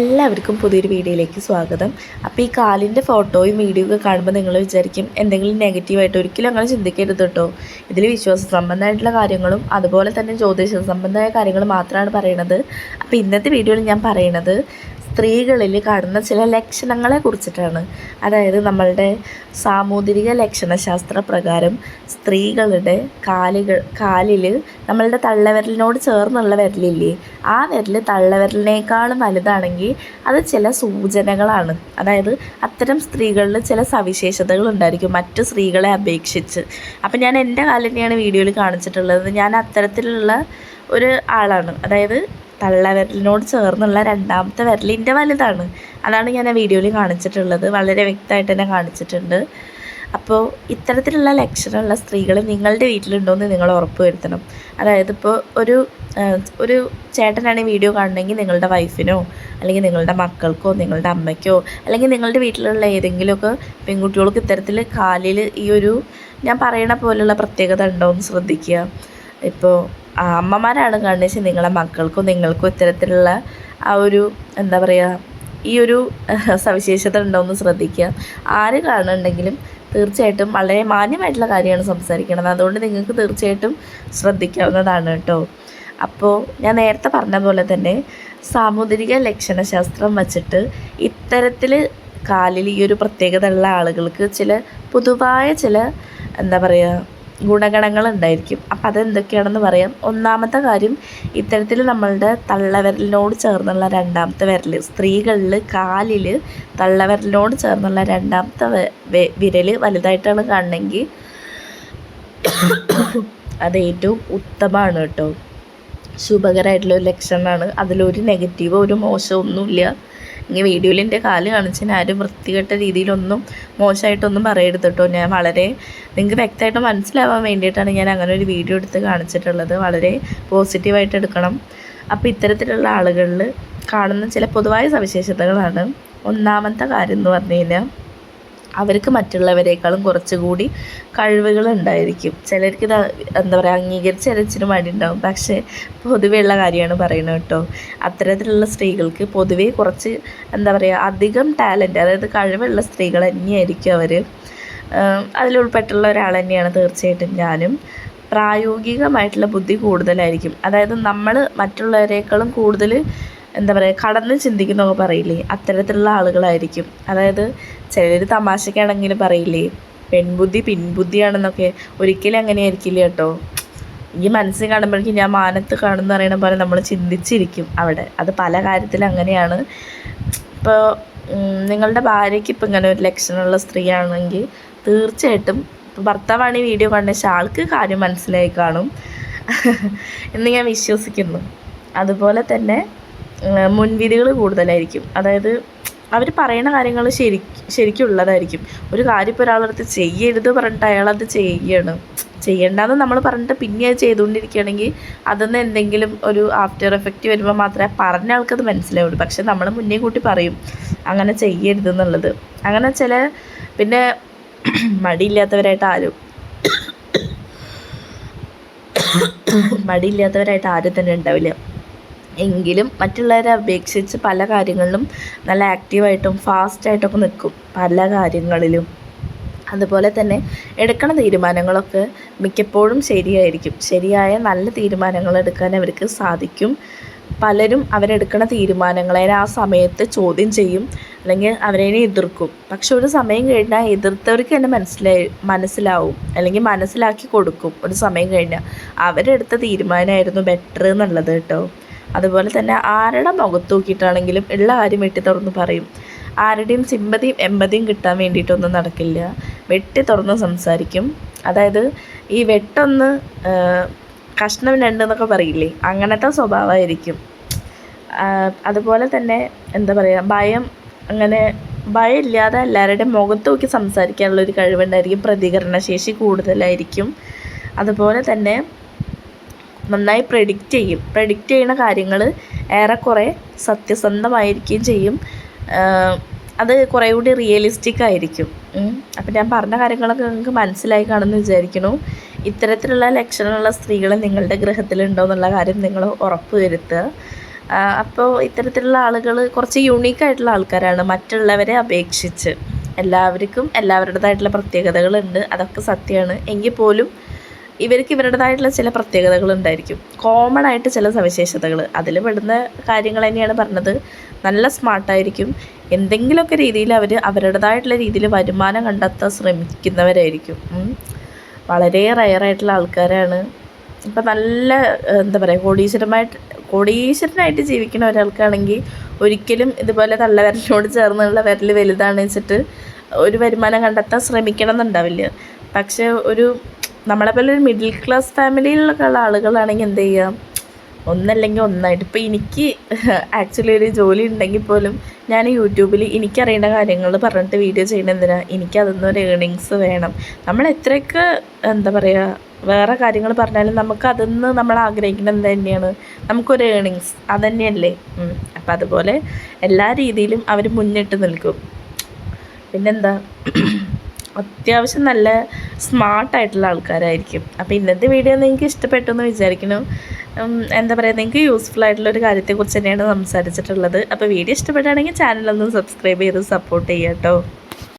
എല്ലാവർക്കും പുതിയൊരു വീഡിയോയിലേക്ക് സ്വാഗതം. അപ്പോൾ ഈ കാലിന്റെ ഫോട്ടോയും വീഡിയോ ഒക്കെ കാണുമ്പോൾ നിങ്ങൾ വിചാരിക്കും എന്തെങ്കിലും നെഗറ്റീവായിട്ട് ഒരിക്കലും അങ്ങനെ ചിന്തിക്കരുത് കേട്ടോ ഇതിൽ വിശ്വാസ സംബന്ധമായിട്ടുള്ള കാര്യങ്ങളും അതുപോലെ തന്നെ ജ്യോതിഷ സംബന്ധമായ കാര്യങ്ങൾ മാത്രമാണ് പറയണത്. അപ്പോൾ ഇന്നത്തെ വീഡിയോയിൽ ഞാൻ പറയുന്നത് സ്ത്രീകളിൽ കാണുന്ന ചില ലക്ഷണങ്ങളെ കുറിച്ചിട്ടാണ്. അതായത് നമ്മളുടെ സാമൂതിരിക ലക്ഷണശാസ്ത്ര പ്രകാരം സ്ത്രീകളുടെ കാലുകൾ കാലിൽ നമ്മളുടെ തള്ളവിരലിനോട് ചേർന്നുള്ള വിരലില്ലേ ആ വിരൽ തള്ളവിരലിനേക്കാളും വലുതാണെങ്കിൽ അത് ചില സൂചനകളാണ്. അതായത് അത്തരം സ്ത്രീകളിൽ ചില സവിശേഷതകൾ ഉണ്ടായിരിക്കും മറ്റു സ്ത്രീകളെ അപേക്ഷിച്ച്. അപ്പം ഞാൻ എന്റെ കാലിനെയാണ് വീഡിയോയിൽ കാണിച്ചിട്ടുള്ളത്. ഞാൻ അത്തരത്തിലുള്ള ഒരു ആളാണ്. അതായത് തള്ളവിരലിനോട് ചേർന്നുള്ള രണ്ടാമത്തെ വിരലിന്റെ വലുതാണ്. അതാണ് ഞാൻ ആ വീഡിയോയിൽ കാണിച്ചിട്ടുള്ളത്. വളരെ വ്യക്തമായിട്ട് തന്നെ കാണിച്ചിട്ടുണ്ട്. അപ്പോൾ ഇത്തരത്തിലുള്ള ലക്ഷണമുള്ള സ്ത്രീകൾ നിങ്ങളുടെ വീട്ടിലുണ്ടോ എന്ന് നിങ്ങൾ ഉറപ്പ് വരുത്തണം അതായത് ഇപ്പോൾ ഒരു ഒരു ചേട്ടനാണ് ഈ വീഡിയോ കാണണമെങ്കിൽ നിങ്ങളുടെ വൈഫിനോ അല്ലെങ്കിൽ നിങ്ങളുടെ മക്കൾക്കോ നിങ്ങളുടെ അമ്മയ്ക്കോ അല്ലെങ്കിൽ നിങ്ങളുടെ വീട്ടിലുള്ള ഏതെങ്കിലുമൊക്കെ പെൺകുട്ടികൾക്ക് ഇത്തരത്തിൽ കാലിൽ ഈ ഒരു ഞാൻ പറയണ പോലുള്ള പ്രത്യേകത ഉണ്ടോ എന്ന് ശ്രദ്ധിക്കുക. ഇപ്പോൾ അമ്മമാരാണ് കാണിച്ച് നിങ്ങളെ മക്കൾക്കും നിങ്ങൾക്കും ഇത്തരത്തിലുള്ള ആ ഒരു എന്താ പറയുക ഈ ഒരു സവിശേഷത ഉണ്ടോയെന്ന് ശ്രദ്ധിക്കുക. ആര് കാണുന്നുണ്ടെങ്കിലും തീർച്ചയായിട്ടും വളരെ മാന്യമായിട്ടുള്ള കാര്യമാണ് സംസാരിക്കുന്നത് അതുകൊണ്ട് നിങ്ങൾക്ക് തീർച്ചയായിട്ടും ശ്രദ്ധിക്കാവുന്നതാണ് കേട്ടോ. അപ്പോൾ ഞാൻ നേരത്തെ പറഞ്ഞ പോലെ തന്നെ സാമുദ്രിക ലക്ഷണശാസ്ത്രം വച്ചിട്ട് ഇത്തരത്തിൽ കാലിൽ ഈ ഒരു പ്രത്യേകത ഉള്ള ആളുകൾക്ക് ചില പൊതുവായ ചില എന്താ പറയുക ഗുണഗണങ്ങൾ ഉണ്ടായിരിക്കും അപ്പം അതെന്തൊക്കെയാണെന്ന് പറയാം. ഒന്നാമത്തെ കാര്യം ഇത്തരത്തിൽ നമ്മളുടെ തള്ളവിരലിനോട് ചേർന്നുള്ള രണ്ടാമത്തെ വിരൽ സ്ത്രീകളിൽ കാലിൽ തള്ളവിരലിനോട് ചേർന്നുള്ള രണ്ടാമത്തെ വിരൽ വലുതായിട്ടാണ് കാണണമെങ്കിൽ അത് ഏറ്റവും ഉത്തമമാണ് കേട്ടോ. ശുഭകരമായിട്ടുള്ള ഒരു ലക്ഷണമാണ് അതിലൊരു നെഗറ്റീവോ ഒരു മോശമോ ഒന്നുമില്ല ഇനി വീഡിയോയിൽ എന്റെ കാൽ കാണിച്ചാൽ ആരും വൃത്തികെട്ട രീതിയിലൊന്നും മോശമായിട്ടൊന്നും പറയരുത് കേട്ടോ. ഞാൻ വളരെ നിങ്ങൾക്ക് വ്യക്തമായിട്ട് മനസ്സിലാവാൻ വേണ്ടിയിട്ടാണ് ഞാൻ അങ്ങനെ ഒരു വീഡിയോ എടുത്ത് കാണിച്ചിട്ടുള്ളത്. വളരെ പോസിറ്റീവായിട്ട് എടുക്കണം. അപ്പോൾ ഇത്തരത്തിലുള്ള ആളുകളിൽ കാണുന്ന ചില പൊതുവായ സവിശേഷതകളാണ്. ഒന്നാമത്തെ കാര്യം എന്ന് പറഞ്ഞു കഴിഞ്ഞാൽ അവർക്ക് മറ്റുള്ളവരെക്കാളും കുറച്ചുകൂടി കഴിവുകൾ ഉണ്ടായിരിക്കും ചിലർക്ക് എന്താ പറയുക അംഗീകരിച്ച് ചിലച്ചിന് മടി ഉണ്ടാവും പക്ഷേ പൊതുവെയുള്ള കാര്യമാണ് പറയുന്നത് കേട്ടോ. അത്തരത്തിലുള്ള സ്ത്രീകൾക്ക് പൊതുവേ കുറച്ച് എന്താ പറയുക അധികം ടാലന്റ് അതായത് കഴിവുള്ള സ്ത്രീകൾ തന്നെയായിരിക്കും അവർ അതിലുൾപ്പെട്ടുള്ള ഒരാൾ തന്നെയാണ് തീർച്ചയായിട്ടും ഞാനും. പ്രായോഗികമായിട്ടുള്ള ബുദ്ധി കൂടുതലായിരിക്കും. അതായത് നമ്മൾ മറ്റുള്ളവരെക്കാളും കൂടുതൽ എന്താ പറയുക കടന്ന് ചിന്തിക്കുന്നൊക്കെ പറയില്ലേ? അത്തരത്തിലുള്ള ആളുകളായിരിക്കും. അതായത് ചിലർ തമാശക്കാണെങ്കിൽ പറയില്ലേ? പെൺബുദ്ധി പിൻബുദ്ധിയാണെന്നൊക്കെ ഒരിക്കലും അങ്ങനെ ആയിരിക്കില്ല കേട്ടോ. ഈ മനസ്സിൽ കാണുമ്പോഴേക്കും ഞാൻ മാനത്ത് കാണുന്ന പറയണ പോലെ നമ്മൾ ചിന്തിച്ചിരിക്കും അവിടെ. അത് പല കാര്യത്തിലും അങ്ങനെയാണ്. ഇപ്പോൾ നിങ്ങളുടെ ഭാര്യയ്ക്ക് ഇപ്പം ഇങ്ങനെ ഒരു ലക്ഷണമുള്ള സ്ത്രീയാണെങ്കിൽ തീർച്ചയായിട്ടും ഇപ്പോൾ ഭർത്താവാണ് ഈ വീഡിയോ കണ്ട പക്ഷേ ആൾക്ക് കാര്യം മനസ്സിലായി കാണും. എന്ന് ഞാൻ വിശ്വസിക്കുന്നു. അതുപോലെ തന്നെ മുൻവിധികൾ കൂടുതലായിരിക്കും. അതായത് അവർ പറയുന്ന കാര്യങ്ങൾ ശരി ശരിക്കുള്ളതായിരിക്കും. ഒരു കാര്യം ഇപ്പോൾ ഒരാളടുത്ത് ചെയ്യരുത് പറഞ്ഞിട്ട് അയാളത് ചെയ്യുകയാണ് ചെയ്യണ്ടെന്ന് നമ്മൾ പറഞ്ഞിട്ട് പിന്നെ അത് ചെയ്തുകൊണ്ടിരിക്കുകയാണെങ്കിൽ അതിന്ന് എന്തെങ്കിലും ഒരു ആഫ്റ്റർ എഫക്റ്റ് വരുമ്പോൾ മാത്രമേ പറഞ്ഞ ആൾക്കത് മനസ്സിലാവുള്ളൂ. പക്ഷെ നമ്മൾ മുന്നേ കൂട്ടി പറയും. അങ്ങനെ ചെയ്യരുത് എന്നുള്ളത്. അങ്ങനെ ചില പിന്നെ മടിയില്ലാത്തവരായിട്ട് ആരും മടിയില്ലാത്തവരായിട്ട് ആരും തന്നെ ഉണ്ടാവില്ല. എങ്കിലും മറ്റുള്ളവരെ അപേക്ഷിച്ച് പല കാര്യങ്ങളിലും നല്ല ആക്റ്റീവായിട്ടും ഫാസ്റ്റായിട്ടൊക്കെ നിൽക്കും പല കാര്യങ്ങളിലും. അതുപോലെ തന്നെ എടുക്കണ തീരുമാനങ്ങളൊക്കെ മിക്കപ്പോഴും ശരിയായിരിക്കും. ശരിയായ നല്ല തീരുമാനങ്ങൾ എടുക്കാൻ അവർക്ക് സാധിക്കും. പലരും അവരെടുക്കുന്ന തീരുമാനങ്ങളെ ആ സമയത്ത് ചോദ്യം ചെയ്യും അല്ലെങ്കിൽ അവരതിനെ എതിർക്കും. പക്ഷെ ഒരു സമയം കഴിഞ്ഞാൽ എതിർത്തവർക്ക് തന്നെ മനസ്സിലായി മനസ്സിലാവും അല്ലെങ്കിൽ മനസ്സിലാക്കി കൊടുക്കും ഒരു സമയം കഴിഞ്ഞാൽ. അവരെടുത്ത തീരുമാനമായിരുന്നു ബെറ്റർ എന്നുള്ളത് കേട്ടോ. അതുപോലെ തന്നെ ആരുടെ മുഖത്ത് നോക്കിയിട്ടാണെങ്കിലും ഉള്ള കാര്യം വെട്ടി തുറന്ന് പറയും. ആരുടെയും സിമ്പതിയും എമ്പതിയും കിട്ടാൻ വേണ്ടിയിട്ടൊന്നും നടക്കില്ല. വെട്ടി തുറന്ന് സംസാരിക്കും. അതായത് ഈ വെട്ടൊന്ന് കഷ്ണം രണ്ടെന്നൊക്കെ പറയില്ലേ അങ്ങനത്തെ സ്വഭാവമായിരിക്കും. അതുപോലെ തന്നെ എന്താ പറയുക ഭയം അങ്ങനെ ഭയമില്ലാതെ എല്ലാവരുടെയും മുഖത്ത് നോക്കി സംസാരിക്കാനുള്ളൊരു കഴിവുണ്ടായിരിക്കും. പ്രതികരണശേഷി കൂടുതലായിരിക്കും. അതുപോലെ തന്നെ നന്നായി പ്രെഡിക്റ്റ് ചെയ്യും. പ്രെഡിക്റ്റ് ചെയ്യുന്ന കാര്യങ്ങൾ ഏറെക്കുറെ സത്യസന്ധമായിരിക്കുകയും ചെയ്യും. അത് കുറേ കൂടി റിയലിസ്റ്റിക് ആയിരിക്കും. അപ്പം ഞാൻ പറഞ്ഞ കാര്യങ്ങളൊക്കെ നിങ്ങൾക്ക് മനസ്സിലായി കാണുമെന്ന് വിചാരിക്കുന്നു. ഇത്തരത്തിലുള്ള ലക്ഷണമുള്ള സ്ത്രീകൾ നിങ്ങളുടെ ഗ്രഹത്തിലുണ്ടോ എന്നുള്ള കാര്യം നിങ്ങൾ ഉറപ്പ് വരുത്തുക. അപ്പോൾ ഇത്തരത്തിലുള്ള ആളുകൾ കുറച്ച് യുണീക്കായിട്ടുള്ള ആൾക്കാരാണ് മറ്റുള്ളവരെ അപേക്ഷിച്ച്. എല്ലാവർക്കും എല്ലാവരുടേതായിട്ടുള്ള പ്രത്യേകതകളുണ്ട്. അതൊക്കെ സത്യമാണ്. എങ്കിൽ പോലും ഇവർക്ക് ഇവരുടേതായിട്ടുള്ള ചില പ്രത്യേകതകൾ ഉണ്ടായിരിക്കും. കോമൺ ആയിട്ട് ചില സവിശേഷതകൾ. അതിൽ പെടുന്ന കാര്യങ്ങൾ തന്നെയാണ് പറഞ്ഞത്. നല്ല സ്മാർട്ടായിരിക്കും എന്തെങ്കിലുമൊക്കെ രീതിയിൽ അവർ അവരുടേതായിട്ടുള്ള രീതിയിൽ വരുമാനം കണ്ടെത്താൻ ശ്രമിക്കുന്നവരായിരിക്കും. വളരെ റയറായിട്ടുള്ള ആൾക്കാരാണ്. ഇപ്പം നല്ല എന്താ പറയുക കോടീശ്വരമായിട്ട് കോടീശ്വരനായിട്ട് ജീവിക്കുന്ന ഒരാൾക്കാണെങ്കിൽ ഒരിക്കലും ഇതുപോലെ തള്ളവരനോട് ചേർന്നുള്ള വിരൽ വലുതാണ് വെച്ചിട്ട് ഒരു വരുമാനം കണ്ടെത്താൻ ശ്രമിക്കണം എന്നുണ്ടാവില്ല പക്ഷേ ഒരു നമ്മളെ പോലെ ഒരു മിഡിൽ ക്ലാസ് ഫാമിലിയിലുള്ള ആളുകളാണെങ്കിൽ എന്ത് ചെയ്യാം? ഒന്നല്ലെങ്കിൽ ഒന്നായിട്ട്. ഇപ്പോൾ എനിക്ക് ആക്ച്വലി ഒരു ജോലി ഉണ്ടെങ്കിൽ പോലും ഞാൻ യൂട്യൂബിൽ എനിക്കറിയേണ്ട കാര്യങ്ങൾ പറഞ്ഞിട്ട് വീഡിയോ ചെയ്യണ എന്തിനാ? എനിക്ക് അതിൽ ഒരു ഏണിങ്സ് വേണം. നമ്മൾ എത്രയൊക്കെ എന്താ പറയുക വേറെ കാര്യങ്ങൾ പറഞ്ഞാലും നമുക്ക് അതൊന്ന് നമ്മൾ ആഗ്രഹിക്കുന്നത് തന്നെയാണ്? നമുക്കൊരു ഏണിങ്സ് അതന്നെയല്ലേ. അപ്പം അതുപോലെ എല്ലാ രീതിയിലും അവർ മുന്നിട്ട് നിൽക്കും. പിന്നെന്താ? അത്യാവശ്യം നല്ല സ്മാർട്ടായിട്ടുള്ള ആൾക്കാരായിരിക്കും. അപ്പോൾ ഇന്നത്തെ വീഡിയോ നിങ്ങൾക്ക് ഇഷ്ടപ്പെട്ടു എന്ന് വിചാരിക്കണം എന്താ പറയുക നിങ്ങൾക്ക് യൂസ്ഫുൾ ആയിട്ടുള്ള ഒരു കാര്യത്തെക്കുറിച്ച് തന്നെയാണ് സംസാരിച്ചിട്ടുള്ളത്. അപ്പോൾ വീഡിയോ ഇഷ്ടപ്പെടുകയാണെങ്കിൽ ചാനലൊന്ന് സബ്സ്ക്രൈബ് ചെയ്ത് സപ്പോർട്ട് ചെയ്യാം കേട്ടോ